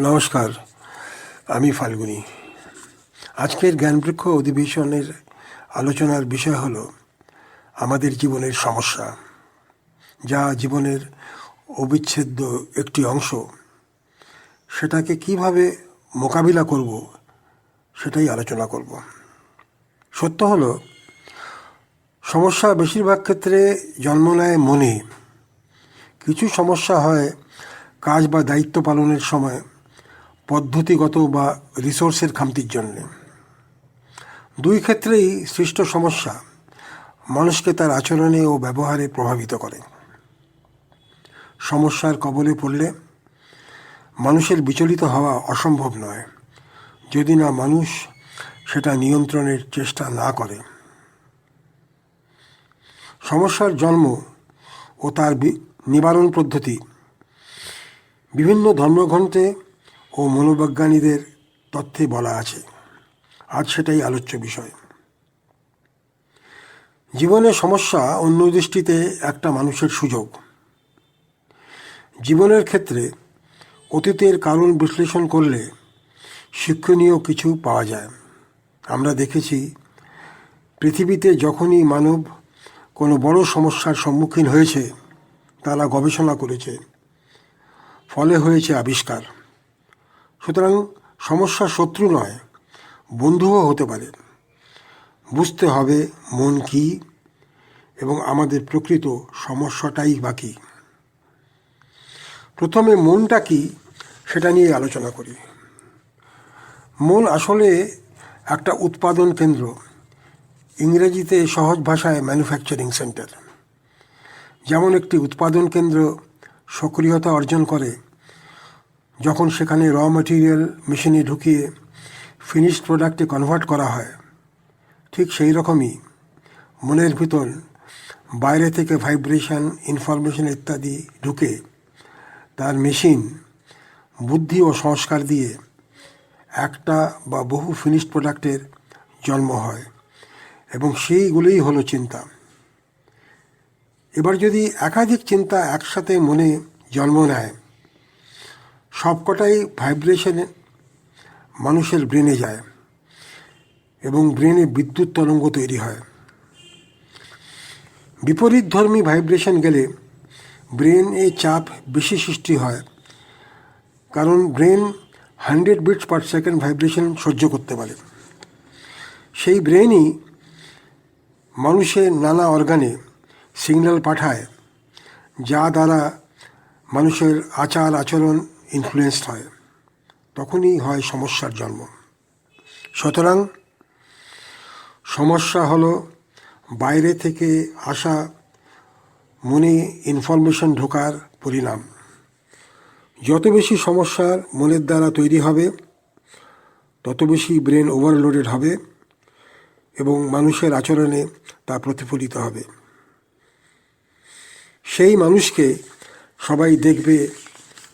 নমস্কার, আমি ফাল্গুনি। আজকের জ্ঞানবৃক্ষ অধিবেশনের আলোচনার বিষয় হল আমাদের জীবনের সমস্যা, যা জীবনের অবিচ্ছেদ্য একটি অংশ। সেটাকে কীভাবে মোকাবিলা করব, সেটাই আলোচনা করব। সত্য হলো, সমস্যা বেশিরভাগ ক্ষেত্রে জন্ম নেয় মনে। কিছু সমস্যা হয় কাজ বা দায়িত্ব পালনের সময়। পদ্ধতিগত বা রিসোর্সের খামতির জন্যে। দুই ক্ষেত্রেই সৃষ্ট সমস্যা মানুষকে তার আচরণে ও ব্যবহারে প্রভাবিত করে। সমস্যার কবলে পড়লে মানুষের বিচলিত হওয়া অসম্ভব নয়, যদি না মানুষ সেটা নিয়ন্ত্রণের চেষ্টা না করে। সমস্যার জন্ম ও তার নিবারণ পদ্ধতি বিভিন্ন ধর্মগ্রন্থে ও মনোবিজ্ঞানীদের তথ্যে বলা আছে। আজ সেটাই আলোচ্য বিষয়। জীবনের সমস্যা অন্য দৃষ্টিতে একটা মানুষের সুযোগ। জীবনের ক্ষেত্রে অতীতের কারণ বিশ্লেষণ করলে শিক্ষণীয় কিছু পাওয়া যায়। আমরা দেখেছি, পৃথিবীতে যখনই মানব কোনো বড় সমস্যার সম্মুখীন হয়েছে, তারা গবেষণা করেছে। ফলে হয়েছে আবিষ্কার। সুতরাং সমস্যা শত্রু নয়, বন্ধুও হতে পারে। বুঝতে হবে মন কি এবং আমাদের প্রকৃত সমস্যাটাই বাকি প্রথমে মনটা কি সেটা নিয়ে আলোচনা করি। মন আসলে একটা উৎপাদন কেন্দ্র, ইংরেজিতে সহজ ভাষায় ম্যানুফ্যাকচারিং সেন্টার যেমন একটি উৎপাদন কেন্দ্র সক্রিয়তা অর্জন করে যখন সেখানে র মেটেরিয়াল মেশিনে ঢুকিয়ে ফিনিশড প্রোডাক্টে কনভার্ট করা হয়, ঠিক সেই রকমই মনের ভিতর বাইরে থেকে ভাইব্রেশন ইনফরমেশন ইত্যাদি ঢুকে তার মেশিন বুদ্ধি ও সংস্কার দিয়ে একটা বা বহু ফিনিশড প্রোডাক্টের জন্ম হয় এবং সেইগুলোই হলো চিন্তা। এবার যদি একাধিক চিন্তা একসাথে মনে জন্ম নেয় সবকটাই ভাইব্রেশনে মানুষের ব্রেনে যায় এবং ব্রেনে বিদ্যুৎ তরঙ্গ তৈরি হয়। বিপরীতধর্মী ভাইব্রেশন গেলে ব্রেনে চাপ বেশি সৃষ্টি হয় কারণ brain hundred beats per second vibration সহ্য করতে পারে। সেই ব্রেনই মানুষের নানা অর্গানে সিগন্যাল পাঠায়, যা দ্বারা মানুষের আচার আচরণ ইনফ্লুয়েসড হয়, তখনই হয় সমস্যার জন্ম। সুতরাং সমস্যা হলো বাইরে থেকে আসা, মনে ইনফরমেশন ঢোকার পরিণাম। যত বেশি সমস্যার মনের দ্বারা তৈরি হবে, তত বেশি ব্রেন ওভারলোডেড হবে এবং মানুষের আচরণে তা প্রতিফলিত হবে। সেই মানুষকে সবাই দেখবে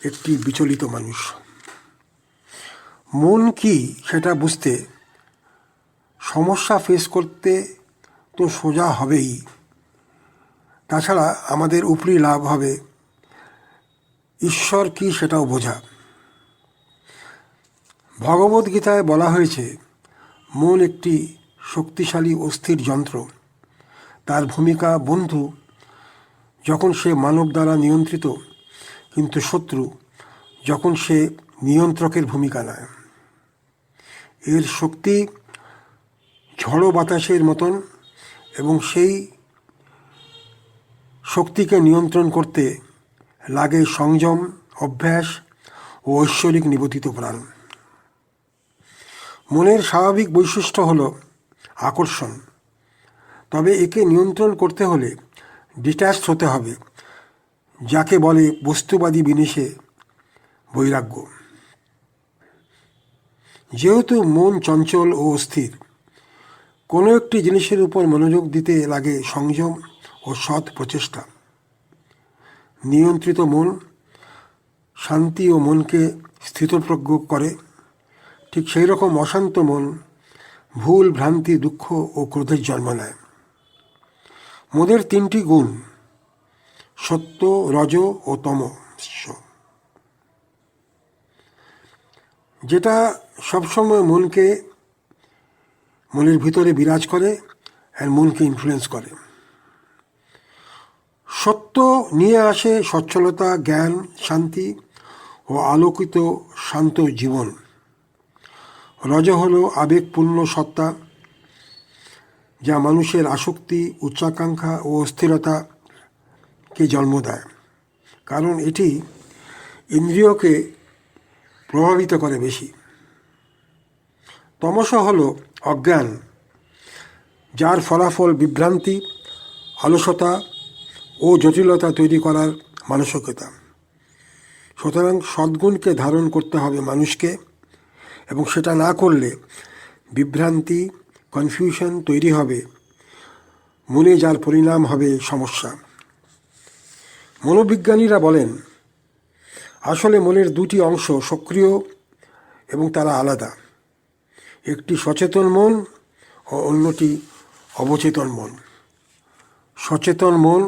একটি বিচলিত মানুষ। মন কি সেটা বুঝতে সমস্যা ফেস করতে তো সোজা হবেই। তাছাড়া আমাদের উপরি লাভ হবে। ঈশ্বর কি সেটাও বোঝা। ভগবদ্গীতায় বলা হয়েছে, মন একটি শক্তিশালী অস্থির যন্ত্র। তার ভূমিকা বন্ধু, যখন সে মানব দ্বারা নিয়ন্ত্রিত কিন্তু শত্রু যখন সে নিয়ন্ত্রকের ভূমিকা নেয়। এর শক্তি ঝড়ো বাতাসের মতন এবং সেই শক্তিকে নিয়ন্ত্রণ করতে লাগে সংযম, অভ্যাস ও ঐশ্বরিক নিবেদিত প্রাণ। মনের স্বাভাবিক বৈশিষ্ট্য হল আকর্ষণ। তবে একে নিয়ন্ত্রণ করতে হলে ডিট্যাচড হতে হবে। যাকে বলে বস্তুবাদী বিনেশে বৈরাগ্য। যেহেতু মন চঞ্চল ও অস্থির, কোনো একটি জিনিসের উপর মনোযোগ দিতে লাগে সংযম ও সৎ প্রচেষ্টা। নিয়ন্ত্রিত মন শান্তি ও মনকে স্থিতপ্রজ্ঞ করে। ঠিক সেই রকম অশান্ত মন ভুল ভ্রান্তি দুঃখ ও ক্রোধের জন্ম নেয়। মনের তিনটি গুণ সত্য, রজ ও তম যেটা সবসময় মনকে, মনের ভিতরে বিরাজ করে আর মনকে ইনফ্লুয়েন্স করে। সত্য নিয়ে আসে সচ্ছলতা, জ্ঞান, শান্তি ও আলোকিত শান্ত জীবন। রজ হল আবেগপূর্ণ সত্তা যা মানুষের আসক্তি, উচ্চাকাঙ্ক্ষা ও অস্থিরতাকে জন্ম দেয়। কারণ এটি ইন্দ্রিয়কে প্রভাবিত করে বেশি। তমস হল অজ্ঞান, যার ফলাফল বিভ্রান্তি, অলসতা ও জটিলতা তৈরি করার মানসিকতা। সুতরাং সদ্গুণকে ধারণ করতে হবে মানুষকে এবং সেটা না করলে বিভ্রান্তি কনফিউশন তৈরি হবে, মনে যার পরিণাম হবে সমস্যা। মনোবিজ্ঞানীরা বলেন, আসলে মনের দুটি অংশ সক্রিয় এবং তারা আলাদা। একটি সচেতন মন ও অন্যটি অবচেতন মন। সচেতন মন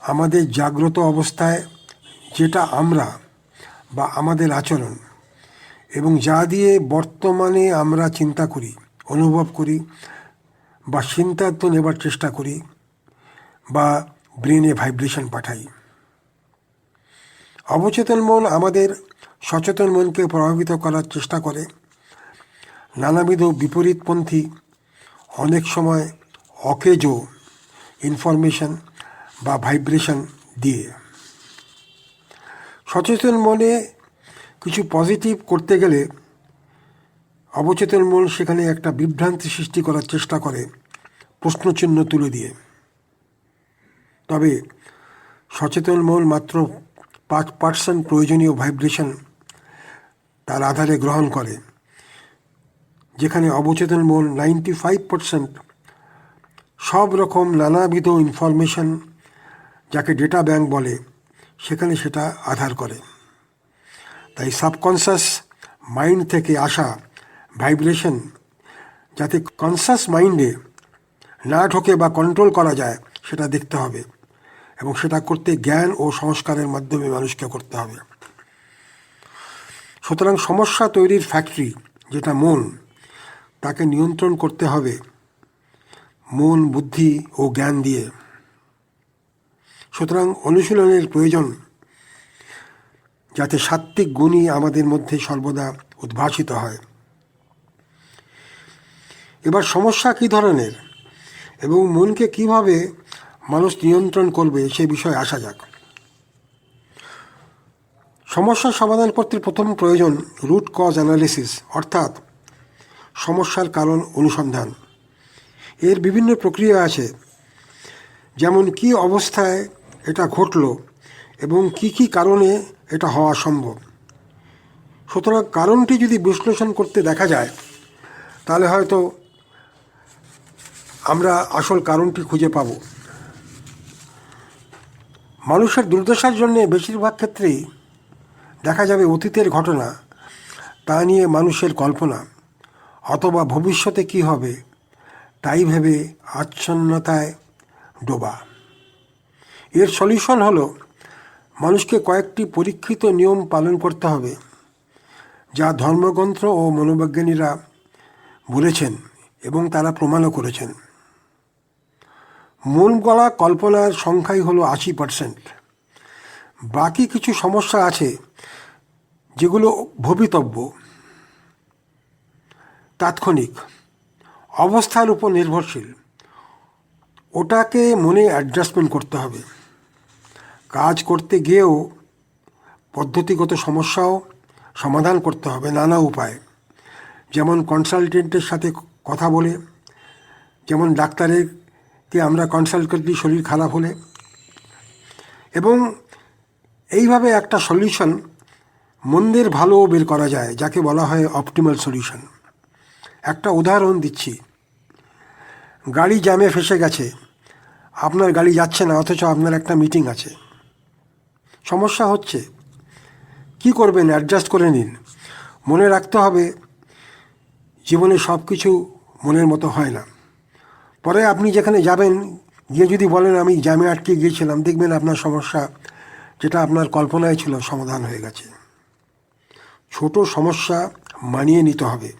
আমাদের জাগ্রত অবস্থায় যেটা আমরা বা আমাদের আচরণ এবং যা দিয়ে বর্তমানে আমরা চিন্তা করি, অনুভব করি বা সিদ্ধান্ত নেবার চেষ্টা করি বা ব্রেনে ভাইব্রেশন পাঠাই। অবচেতন মন আমাদের সচেতন মনকে প্রভাবিত করার চেষ্টা করে। নানাবিধ বিপরীতপন্থী, অনেক সময় অকেজ ইনফরমেশন বা ভাইব্রেশন দিয়ে। সচেতন মনে কিছু পজিটিভ করতে গেলে অবচেতন মন সেখানে একটা বিভ্রান্তি সৃষ্টি করার চেষ্টা করে প্রশ্নচিহ্ন তুলে দিয়ে। তবে সচেতন মন মাত্র পাঁচ পার্সেন্ট প্রয়োজনীয় ভাইব্রেশন তার আধারে গ্রহণ করে, যেখানে অবচেতন মন নাইনটি ফাইভ পার্সেন্ট সব রকম নানাবিধ ইনফরমেশন যাকে ডেটা ব্যাংক বলে, সেখানে সেটা আধার করে। তাই সাবকনসাস মাইন্ড থেকে আসা ভাইব্রেশন যাতে কনসাস মাইন্ডে না ঢোকে বা কন্ট্রোল করা যায়, সেটা দেখতে হবে। এবং সেটা করতে জ্ঞান ও সংস্কারের মাধ্যমে মানুষকে করতে হবে। সুতরাং সমস্যা তৈরির ফ্যাক্টরি যেটা মন, তাকে নিয়ন্ত্রণ করতে হবে মন, বুদ্ধি ও জ্ঞান দিয়ে। সুতরাং অনুশীলনের প্রয়োজন, যাতে সাত্ত্বিক গুণই আমাদের মধ্যে সর্বদা উদ্ভাসিত হয়। এবার সমস্যা কী ধরনের এবং মনকে কীভাবে মানুষ নিয়ন্ত্রণ করবে, সে বিষয়ে আসা যাক। সমস্যার সমাধান করতে প্রথম প্রয়োজন রুট কজ অ্যানালিসিস অর্থাৎ সমস্যার কারণ অনুসন্ধান। এর বিভিন্ন প্রক্রিয়া আছে, যেমন কি অবস্থায় এটা ঘটল এবং কি কি কারণে এটা হওয়া সম্ভব। সুতরাং কারণটি যদি বিশ্লেষণ করতে দেখা যায়, তাহলে হয়তো আমরা আসল কারণটি খুঁজে পাব। মানুষের দুর্দশার জন্যে বেশিরভাগ ক্ষেত্রেই দেখা যাবে অতীতের ঘটনা, তা নিয়ে মানুষের কল্পনা। অথবা ভবিষ্যতে কি হবে, তাই ভেবে আচ্ছন্নতায় ডোবা। এর সলিউশন হলো, মানুষকে কয়েকটি পরীক্ষিত নিয়ম পালন করতে হবে, যা ধর্মগ্রন্থ ও মনোবিজ্ঞানীরা বলেছেন এবং তারা প্রমাণও করেছেন। মন গলা কল্পনার সংখ্যাই হলো আশি পার্সেন্ট বাকি কিছু সমস্যা আছে যেগুলো ভবিতব্য। তাৎক্ষণিক। অবস্থার উপর নির্ভরশীল। ওটাকে মনে অ্যাডজাস্টমেন্ট করতে হবে। কাজ করতে গিয়েও পদ্ধতিগত সমস্যাও সমাধান করতে হবে নানা উপায়। যেমন কনসালটেন্টের সাথে কথা বলে, যেমন ডাক্তারেরকে আমরা কনসাল্ট করে দিই শরীর খারাপ হলে। এবং এইভাবে একটা সলিউশন মন্দের ভালো বের করা যায়, যাকে বলা হয় অপটিমাল সলিউশন একটা উদাহরণ দিচ্ছি। গাড়ি জ্যামে ফেসে গেছে। আপনার গাড়ি যাচ্ছে না, অথচ আপনার একটা মিটিং আছে। সমস্যা হচ্ছে, কি করবেন? অ্যাডজাস্ট করে নিন। মনে রাখতে হবে, জীবনে সব কিছু মনের মতো হয় না। পরে আপনি যেখানে যাবেন, গিয়ে যদি বলেন, আমি জ্যামে আটকে গিয়েছিলাম, দেখবেন আপনার সমস্যা, যেটা আপনার কল্পনায় ছিল, সমাধান হয়ে গেছে। ছোট সমস্যা মানিয়ে নিতে হবে।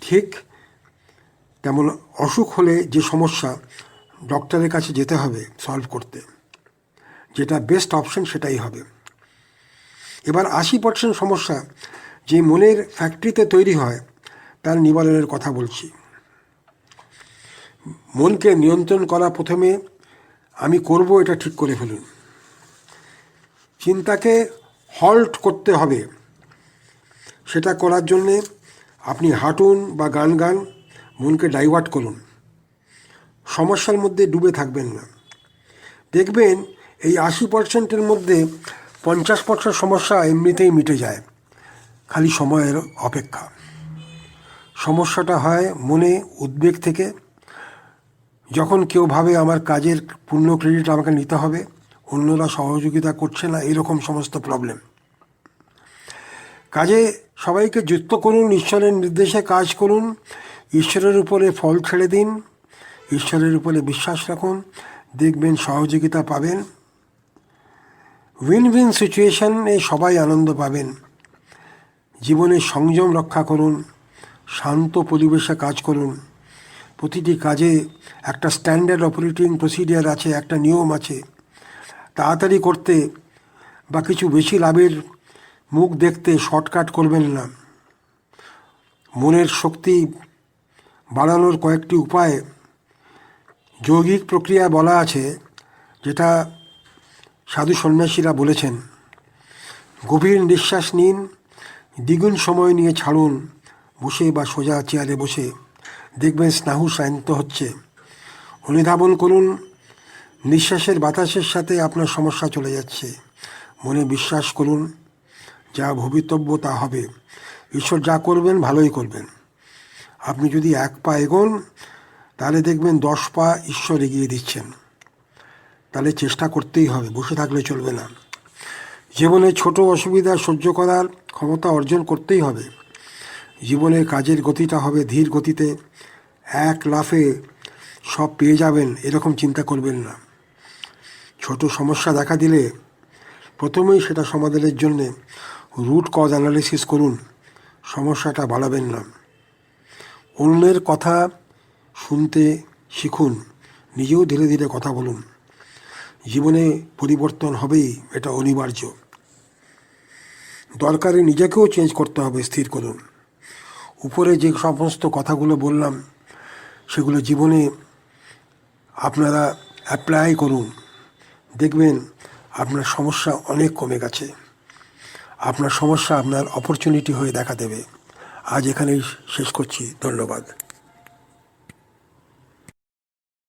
ঠিক তেমন অসুখ হলে যে সমস্যা, ডক্টরের কাছে যেতে হবে সলভ করতে। যেটা বেস্ট অপশন, সেটাই হবে। এবার আশি পার্সেন্ট সমস্যা, যে মনের ফ্যাক্টরিতে তৈরি হয়, তার নিবারণের কথা বলছি। মনকে নিয়ন্ত্রণ করা প্রথমে আমি করব এটা ঠিক করে ফেলুন। চিন্তাকে হল্ট করতে হবে। সেটা করার জন্যে আপনি হাঁটুন বা গান গান, মনকে ডাইভার্ট করুন। সমস্যার মধ্যে ডুবে থাকবেন না। দেখবেন এই আশি পার্সেন্টের মধ্যে পঞ্চাশ পার্সেন্ট সমস্যা এমনিতেই মিটে যায়। খালি সময়ের অপেক্ষা। সমস্যাটা হয় মনে উদ্বেগ থেকে। যখন কেউ ভাবে আমার কাজের পূর্ণ ক্রেডিট আমাকে নিতে হবে, অন্যরা সহযোগিতা করছে না, এরকম সমস্ত প্রবলেম কাজে সবাইকে যুক্ত করুন, ঈশ্বরের নির্দেশে কাজ করুন, ঈশ্বরের উপরে ফল ছেড়ে দিন, ঈশ্বরের উপরে বিশ্বাস রাখুন, দেখবেন সহযোগিতা পাবেন। উইন উইন সিচুয়েশনে সবাই আনন্দ পাবেন। জীবনে সংযম রক্ষা করুন, শান্ত পরিবেশে কাজ করুন। প্রতিটি কাজে একটা স্ট্যান্ডার্ড অপারেটিং প্রসিডিয়ার আছে, একটা নিয়ম আছে। তাড়াতাড়ি করতে বা কিছু বেশি লাভের মুখ দেখতে শর্টকাট করবেন না। মনের শক্তি বাড়ানোর কয়েকটি উপায়। যৌগিক প্রক্রিয়া বলা আছে, যেটা সাধু সন্ন্যাসীরা বলেছেন। গভীর নিঃশ্বাস নিন, দ্বিগুণ সময় নিয়ে ছাড়ুন, বসে বা সোজা চেয়ারে বসে। দেখবেন স্নাহু শান্ত হচ্ছে। অনুধাবন করুন, নিঃশ্বাসের বাতাসের সাথে আপনার সমস্যা চলে যাচ্ছে। মনে বিশ্বাস করুন, যা ভবিতব্য তা হবে। ঈশ্বর যা করবেন, ভালোই করবেন। আপনি যদি এক পা এগোন, তাহলে দেখবেন দশ পা ঈশ্বর এগিয়ে দিচ্ছেন। তাহলে চেষ্টা করতেই হবে, বসে থাকলে চলবে না। জীবনে ছোট অসুবিধা সহ্য করার ক্ষমতা অর্জন করতেই হবে। জীবনের কাজের গতিটা হবে ধীর গতিতে। এক লাফে সব পেয়ে যাবেন, এরকম চিন্তা করবেন না। ছোট সমস্যা দেখা দিলে প্রথমেই সেটা সমাধানের জন্যে রুট কজ অ্যানালিসিস করুন, সমস্যাটা বাড়াবেন না। অন্যের কথা শুনতে শিখুন, নিজেও ধীরে ধীরে কথা বলুন। জীবনে পরিবর্তন হবেই, এটা অনিবার্য। দরকারে নিজেকেও চেঞ্জ করতে হবে, স্থির করুন। উপরে যে সমস্ত কথাগুলো বললাম, সেগুলো জীবনে আপনারা অ্যাপ্লাই করুন। দেখবেন আপনার সমস্যা অনেক কমে গেছে। আপনার সমস্যা আপনার অপরচুনিটি হয়ে দেখা দেবে। আজ এখানেই শেষ করছি। ধন্যবাদ।